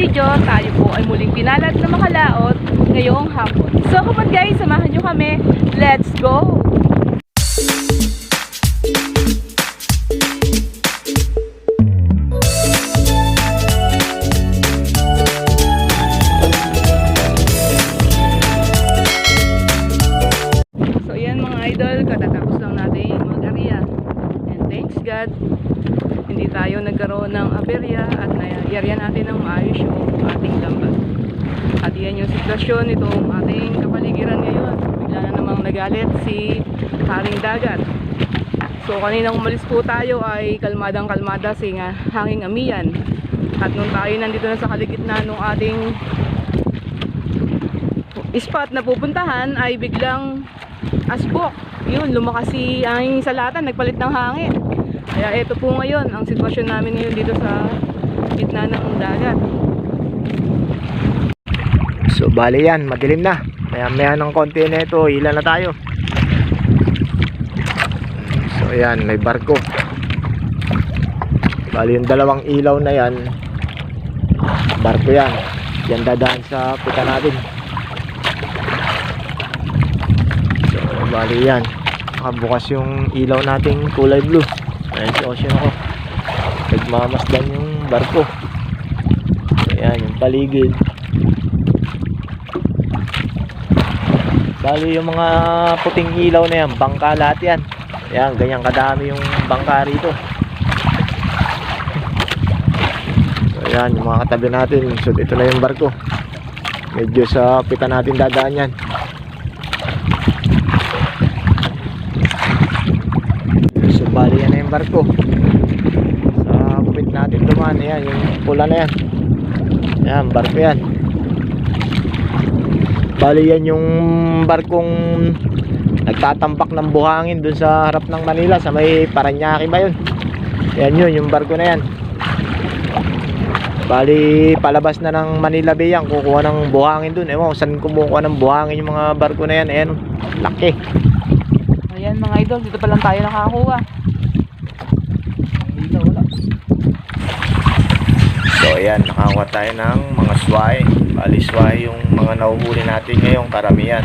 video, tayo po ay muling pinalad na makalaot ngayong hapon. So on guys, samahan nyo kami. Let's go! Sitwasyon nitong ating kapaligiran ngayon. Bigla na namang nagalit si Haring Dagat. So kanina umalis po tayo ay kalmadang kalmada si nga hanging amiyan. At nung tayo nandito na sa kaligitnaan ng ating spot na pupuntahan ay biglang asbok. Yun, lumakas si hangin sa latan, nagpalit ng hangin. Kaya ito po ngayon, ang sitwasyon namin ngayon dito sa gitna ng dagat. So bali yan, madilim na. Maya maya ng konti na ito, hila na tayo. So ayan, may barko. Bali yung dalawang ilaw na yan, barko yan. Yan dadaan sa puta natin. So bali yan. Nakabukas yung ilaw nating kulay blue. Ayan si Ocean ako. Nagmamasdan yung barko. So, ayan, yung paligid. Bali yung mga puting ilaw na yan, bangka lahat yan. Yan, ganyan kadami yung bangka rito. So yan, yung mga katabi natin. So ito na yung barko. Medyo sa pita natin dadaan yan. So bali yan na yung barko. Sa kupit natin dumaan, yan, yung pula na yan. Yan, barko yan. Bali yan yung barkong nagtatambak ng buhangin dun sa harap ng Manila sa may Paranaque ba yun? Yan yun, yung barko na yan. Bali palabas na ng Manila Bay yan, kukuha ng buhangin dun. Ewan saan kumukuha ng buhangin yung mga barko na yan. Ayan, laki. Ayan mga idol, dito pa lang tayo nakakuha. So ayan, nakakuha tayo ng mga sway. Bali sway yung mga nahuhuli natin ngayong karamihan.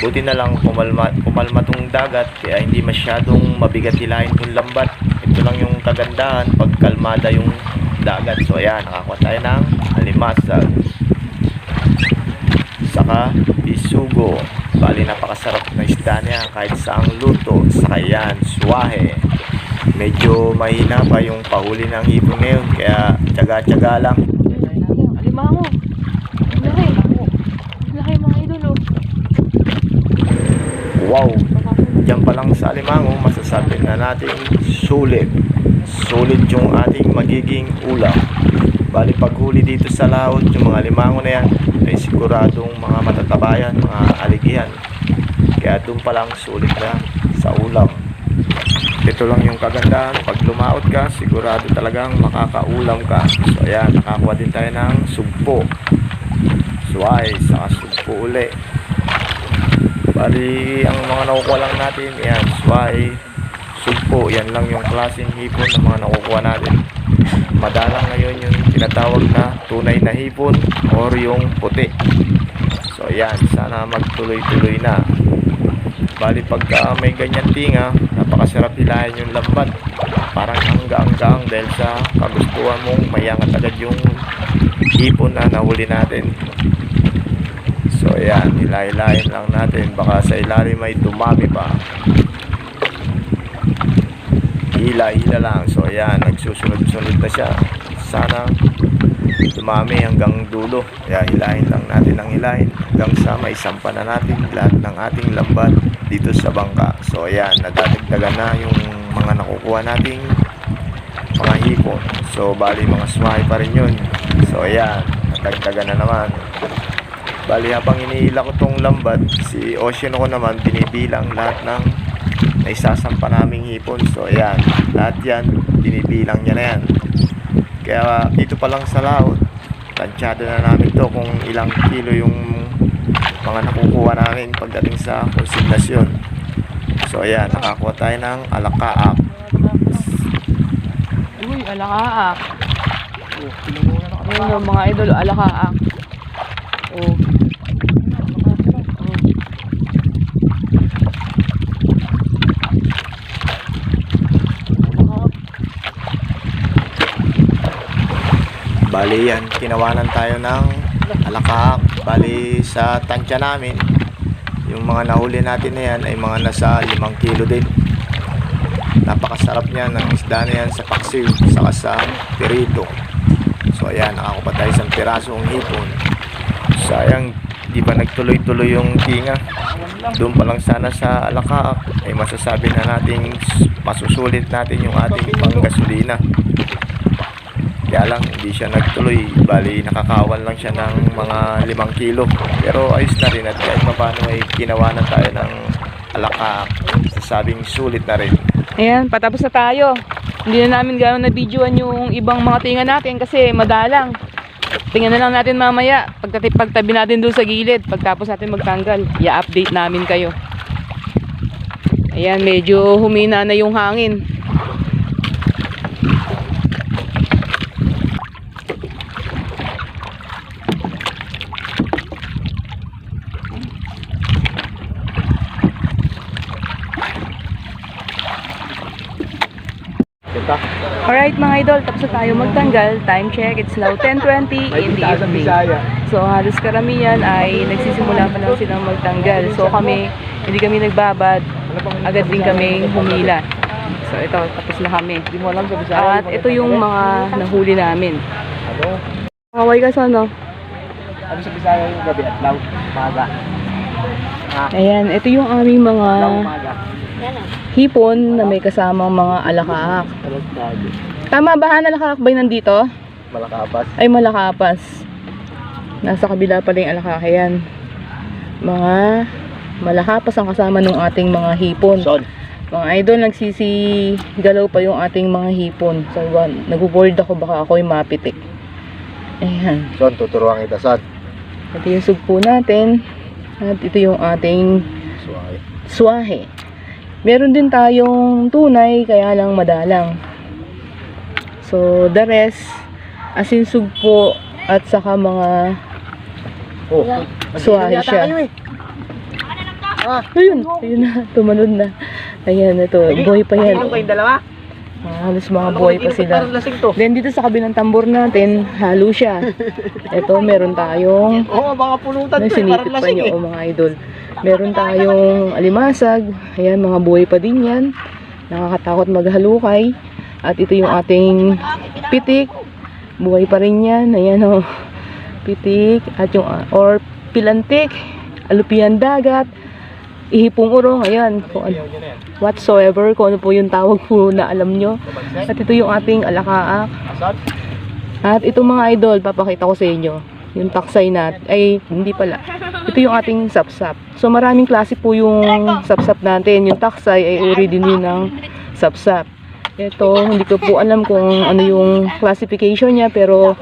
Buti na lang pumalma, pumalma tong dagat kaya hindi masyadong mabigat hilahin tong lambat. Ito lang yung kagandahan pag kalmada yung dagat. So ayan, nakakuha tayo ng alimasag. Saka bisugo. Bali napakasarap na isda niya kahit saang luto. Saka yan, suwahe. Medyo mahina pa yung pahuli ng hipon ngayon kaya tsaga-tsaga lang. Alimango. Ang laki. Mga idol oh. Wow! Diyan pa lang sa Alimango, masasabi na natin sulit. Sulit yung ating magiging ulam. Bali paghuli dito sa laot, yung mga limango na yan, ay siguradong mga matatabayan, mga aligihan. Kaya doon pa lang sulit na sa ulam. Ito lang yung kagandahan, pag lumaot ka, sigurado talagang makakaulam ka. So ayan, nakakuha din tayo ng sugpo. Suway, saka sugpo uli. Bali, ang mga nakukuha lang natin, yan, sway, sugpo, yan lang yung klaseng hipon ng mga nakukuha natin. Madalang ngayon yung tinatawag na tunay na hipon or yung puti. So yan, sana magtuloy-tuloy na. Bali, pagka may ganyan tinga, napakasarap hilahin yung lambat. Parang angga-anggaang dahil sa kagustuhan mong mayangat agad yung hipon na nahuli natin. So ayan, hilahilahin lang natin. Baka sa ilalim may dumami pa. Hila-hila lang. So ayan, nagsusunod-sunod na siya. Sana dumami hanggang dulo. Kaya hilahin lang natin ang hilahin hanggang sa maisampa na natin lahat ng ating lambat dito sa bangka. So ayan, nadadagdagan na yung mga nakukuha nating mga hipon. So bali mga swahe pa rin yun. So ayan, nadagdagan na naman. Bali habang iniila ko tong lambat, si Ocean ko naman binibilang lahat ng naisasampa naming hipon. So ayan, lahat yan, binibilang niya na yan. Kaya dito pa lang sa laot, tansyado na namin to kung ilang kilo yung mga nakukuha namin pagdating sa konsignasyon. So ayan, nakakuha tayo ng alakaak. Uy, alakaak. Oh. Ayan yung mga idol, alakaak. Oh. Bali yan, kinawanan tayo ng alakaak. Bali sa tansya namin, yung mga nahuli natin na yan ay mga nasa 5 kilo din. Napakasarap niya ng isda na yan sa paksiw, saka sa pirito. So ayan, nakakupa tayo isang pirasong hipon. Sayang, di pa nagtuloy-tuloy yung tinga. Doon pa lang sana sa alakaak ay masasabi na nating masusulit natin yung ating panggasolina. Kaya lang, hindi siya nagtuloy. Bali, nakakawan lang siya ng mga 5 kilo. Pero ayos na rin at kahit mapano ay ginawa na tayo ng alakaak. Sasabing sulit na rin. Ayan, patapos na tayo. Hindi na namin gano'n na videoan yung ibang mga tinga natin kasi madalang. Tingnan na lang natin mamaya. Pagtati, pagtabi natin doon sa gilid. Pagtapos natin magtanggal, i-update namin kayo. Ayan, medyo humina na yung hangin. Kita. Alright mga idol, tapos na tayo magtanggal. Time check, it's now 10.20 in the evening. So halos karamihan ay nagsisimula pa lang silang magtanggal. So kami, hindi kami nagbabad, agad din kami humila. So ito, tapos na kami. Sa. At ito yung mga nahuli namin. Ano? Kaway ka sana. Ano sa Bisaya yung gabi at law? Umaga. Ah, Ayan, ito yung aming mga. Hipon na may kasamang mga tayo. Tama ba, Han? Alakaak ba nandito? Malakapas. ay malakapas. Nasa kabila pala yung alakake yan. Mga malakapas ang kasama ng ating mga hipon. Son. Mga idol, nagsisigalaw pa yung ating mga hipon. So, nag-board ako, baka ako'y mapitik. Ayan. Son, tuturuan kita, son. Ito yung sugpo natin. At ito yung ating Suway. swahe. Meron din tayong tunay, kaya lang madalang. So, the rest, asin sugpo, at saka mga Oh, Suwahe siya. Ah, Ayun, ayun na, tumanod na. Ayan, ito, boy pa yan. Dalawa? Ah, halos mga boy pa sila. Then dito sa kabilang tambor natin, halo siya. Ito, meron tayong, Oo, baka pulutan to eh. Parang sinipit pa lasing niyo, eh. o mga idol. Meron tayong alimasag. Ayan, mga buhay pa din yan. Nakakatakot maghalukay. At ito yung ating pitik. Buhay pa rin yan. Ayan o. Pitik. At yung, or pilantik. Alupian dagat. Ihipong urong. Ayan. Kung whatsoever. Kung ano po yung tawag po na alam nyo. At ito yung ating alakaak. At itong mga idol, papakita ko sa inyo. Yung taksay nat, ay hindi pala. Ito yung ating sapsap. So maraming klase po yung sapsap natin. Yung taksay ay uri din yun ng sapsap. Ito, hindi ko po alam kung ano yung classification niya pero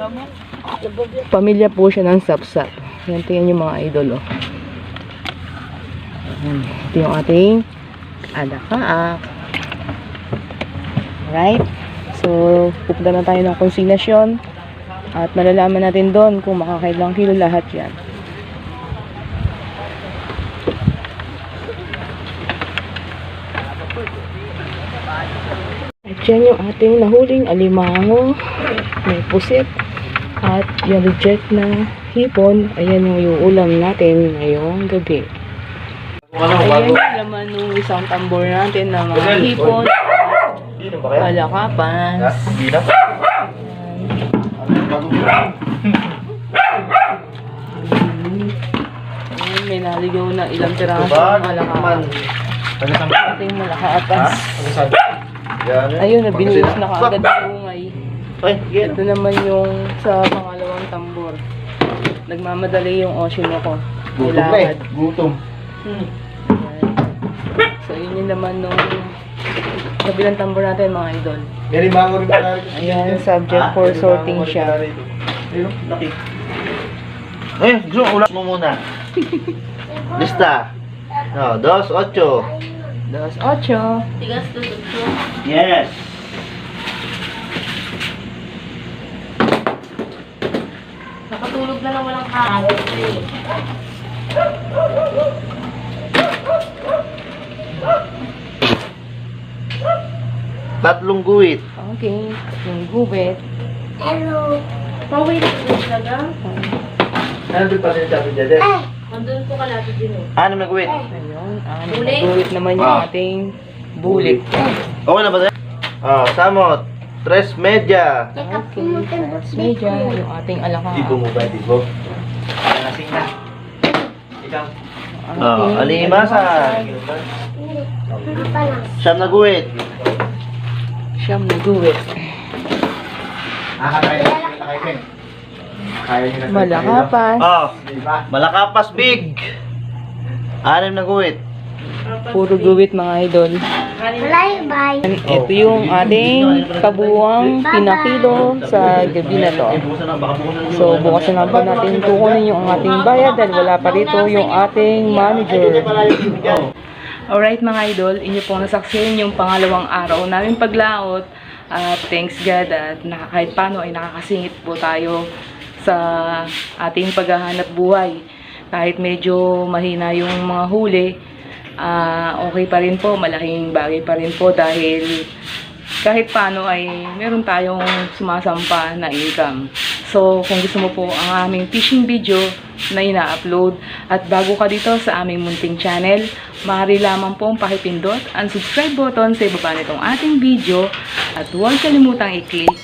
pamilya po siya ng sapsap. Yan, tingnan yung mga idol. Oh. Ito yung ating alakaak. Alright. So, pupunta na tayo ng konsignasyon at malalaman natin doon kung makakailang kilo lahat yan. Yan yung ating nahuling alimango, may pusit, at yung reject na hipon, ayan yung, yung ulam natin ngayong gabi. Ayan yung laman ng isang tambor natin na mga hipon, na. Ayan, may naligaw na ilang piraso ng naman. malakapas. Taga Yan eh. Ayun, nabinuhos na kaagad yung ungay. Ay, yan. Ito naman yung sa pangalawang tambor. Nagmamadali yung ocean ako. Gutom na eh. Gutom. Hmm. So, yun yung naman nung kabilang tambor natin mga idol. May limango rin pala. Ayan, subject for sorting siya. Ayun, laki. Eh, gusto mo ulat mo muna. Lista. No, dos, ocho. Dos, ocho. Yes. Natutulog na lang walang kain. Tatlong guwit. Okay. Yung gubit. Hello. Pawait ko talaga. Nandun pa rin sabi dyan. Andun po kalati din eh. Anim na guwit. Ayun. Ah, Bulik. Bulik naman yung Ah. ating bulik. Okay na ba tayo? Ah, samot. Tres media. Okay. Tapos medya. Yung ating alaka. mo ba, Dibo? Nasing na. Ikaw. Ah, alimasa. Siyam na guwit. Siyam na gubit. Malakapas. Ah, malakapas big. Anim na guwit. Puro guwit mga idol. Bye-bye. Ito yung ating kabuwang pinakilo sa gabi na to. So, bukas na po natin kukunin yung ating bayad dahil wala pa rito yung ating manager. Alright mga idol, inyo pong nasaksiyan yung pangalawang araw namin paglaot. At thanks God at naka, kahit paano ay nakakasingit po tayo sa ating paghahanap buhay. Kahit medyo mahina yung mga huli, ah, okay pa rin po, malaking bagay pa rin po dahil kahit paano ay meron tayong sumasampa na income. So, kung gusto mo po ang aming fishing video na ina-upload at bago ka dito sa aming munting channel, maaari lamang pong pakipindot ang subscribe button sa ibaba nitong ating video at huwag kalimutang i-click